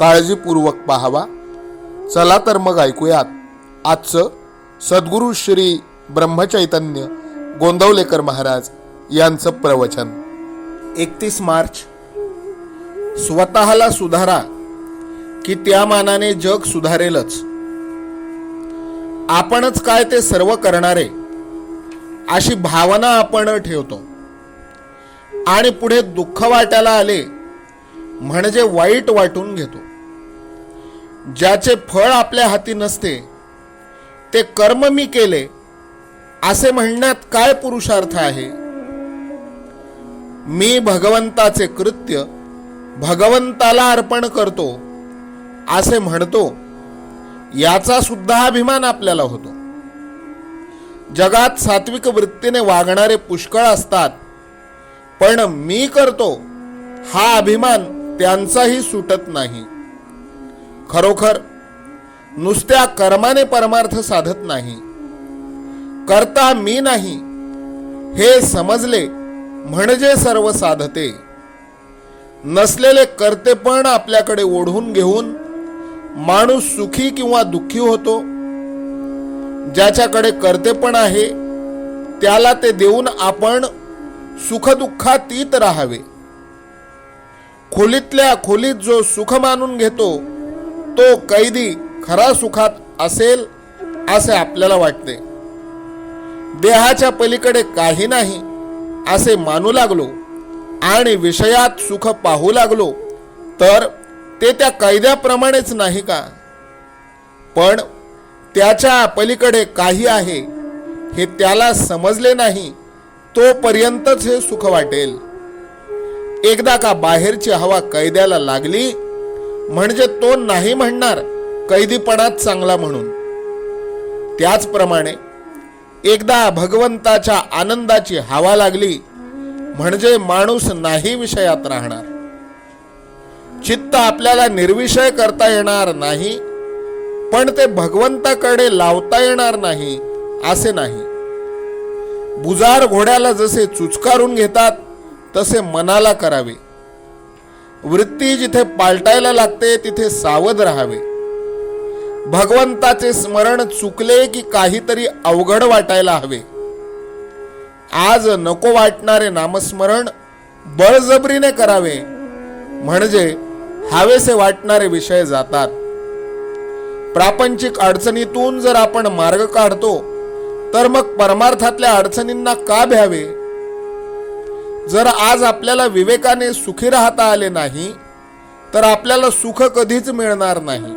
काळजीपूर्वक पाहावा. चला तर मग ऐकूयात. आजचं सद्गुरू श्री ब्रह्मचैतन्य गोंदवलेकर महाराज यांचं प्रवचन. एकतीस मार्च. स्वतःला सुधारा की त्या मानाने जग सुधारेलच. आपणच काय ते सर्व करणारे अशी भावना आपण ठेवतो. आणि पुढे दुःख वाटायला आले म्हणजे वाईट वाटून घेतो. ज्याचे फळ आपल्या हाती नसते ते कर्म मी केले असे म्हणण्यात काय पुरुषार्थ आहे? मी भगवंताचे कृत्य भगवंताला अर्पण करतो असे म्हणतो याचा सुद्धा अभिमान आपल्याला होतो. जगात सात्विक वृत्तीने वागणारे पुष्कळ असतात पण मी करतो हा अभिमान त्यांचाही सुटत नाही. खरोखर नुसत्या कर्माने परमार्थ साधत नाही करता मी नाही हे समजले म्हणजे सर्व साधते. नसलेले कर्तेपण आपल्याकडे ओढून घेऊन माणूस सुखी किंवा दुःखी होतो. ज्याच्याकडे कर्तेपण आहे त्याला ते देऊन आपण सुखदुःखातीत राहावे. खोलीतल्या खोलीत जो सुख मानून घेतो तो कैदी खरा सुखात असेल असे आपल्याला वाटते. देहाच्या पलीकडे काही नाही असे मानू लागलो आणि विषयात सुख पाहू लागलो तर ते त्या कायद्याप्रमाणेच नाही का? पण त्याच्या पलीकडे काही आहे हे त्याला समजले नाही तोपर्यंतच हे सुख वाटेल. एकदा का बाहेरची हवा कैद्याला लागली म्हणजे तो नाही म्हणणार कैदीपणात चांगला म्हणून. त्याचप्रमाणे एकदा भगवंताच्या आनंदाची हवा लागली म्हणजे माणूस नाही विषयात राहणार. चित्त आपल्याला निर्विषय करता येणार नाही पण ते भगवंताकडे लावता येणार नाही असे नाही. बुजार घोड्याला जसे चुचकारून घेतात तसे मनाला करावे. वृत्ती जिथे पालटायला लागते तिथे सावध राहावे. भगवंताचे स्मरण चुकले की काहीतरी अवघड वाटायला हवे. आज नको वाटणारे नामस्मरण बळजबरीने करावे. म्हणजे हवेसे वाटणारे विषय जातात. प्रापंचिक अडचणीतून जर आपण मार्ग काढतो तर मग परमार्थातल्या अडचणींना का भ्यावे? जर आज आपल्याला विवेकाने सुखी राहता आले नाही तर आपल्याला सुख कधीच मिळणार नाही.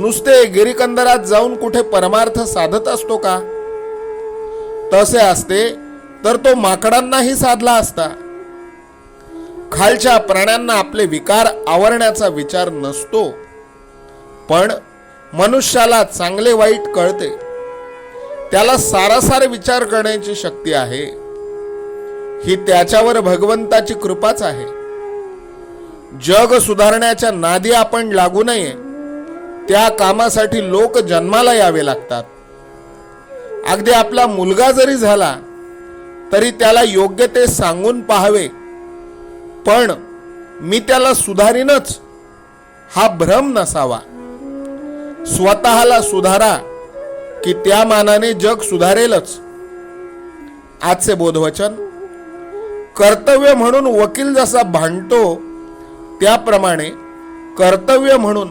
नुसते गिरीकंदरात जाऊन कुठे परमार्थ साधत असतो का? तसे असते तर तो माकडांनाही साधला असता. खालच्या प्राण्यांना आपले विकार आवरण्याचा विचार नसतो पण मनुष्याला चांगले वाईट कळते. त्याला सारासार विचार करण्याची शक्ती आहे. ही त्याच्यावर भगवंताची कृपाच आहे. जग सुधारण्याच्या नादी आपण लागू नये. त्या कामासाठी लोक जन्माला यावे लागतात. अगदी आपला मुलगा जरी झाला तरी त्याला योग्य ते सांगून पाहावे. पण मी त्याला सुधारीनच हा भ्रम नसावा. स्वतःला सुधारा की त्या मानाने जग सुधारेलच. आजचे बोधवचन कर्तव्य म्हणून वकील जसा भांडतो त्याप्रमाणे कर्तव्य म्हणून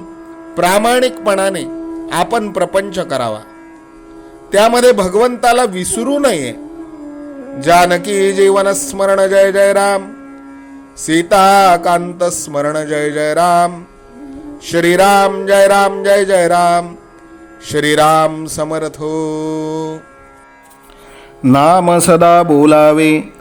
प्रामाणिकपणाने आपण प्रपंच करावा. त्यामध्ये भगवंताला विसरू नये. जानकी जीवन स्मरण जय जय राम. सीताकांत स्मरण जय जय राम. श्रीराम जय राम जय जय राम. श्रीराम समर्थो हो. नाम सदा बोलावे.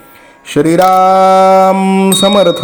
श्रीराम समर्थ।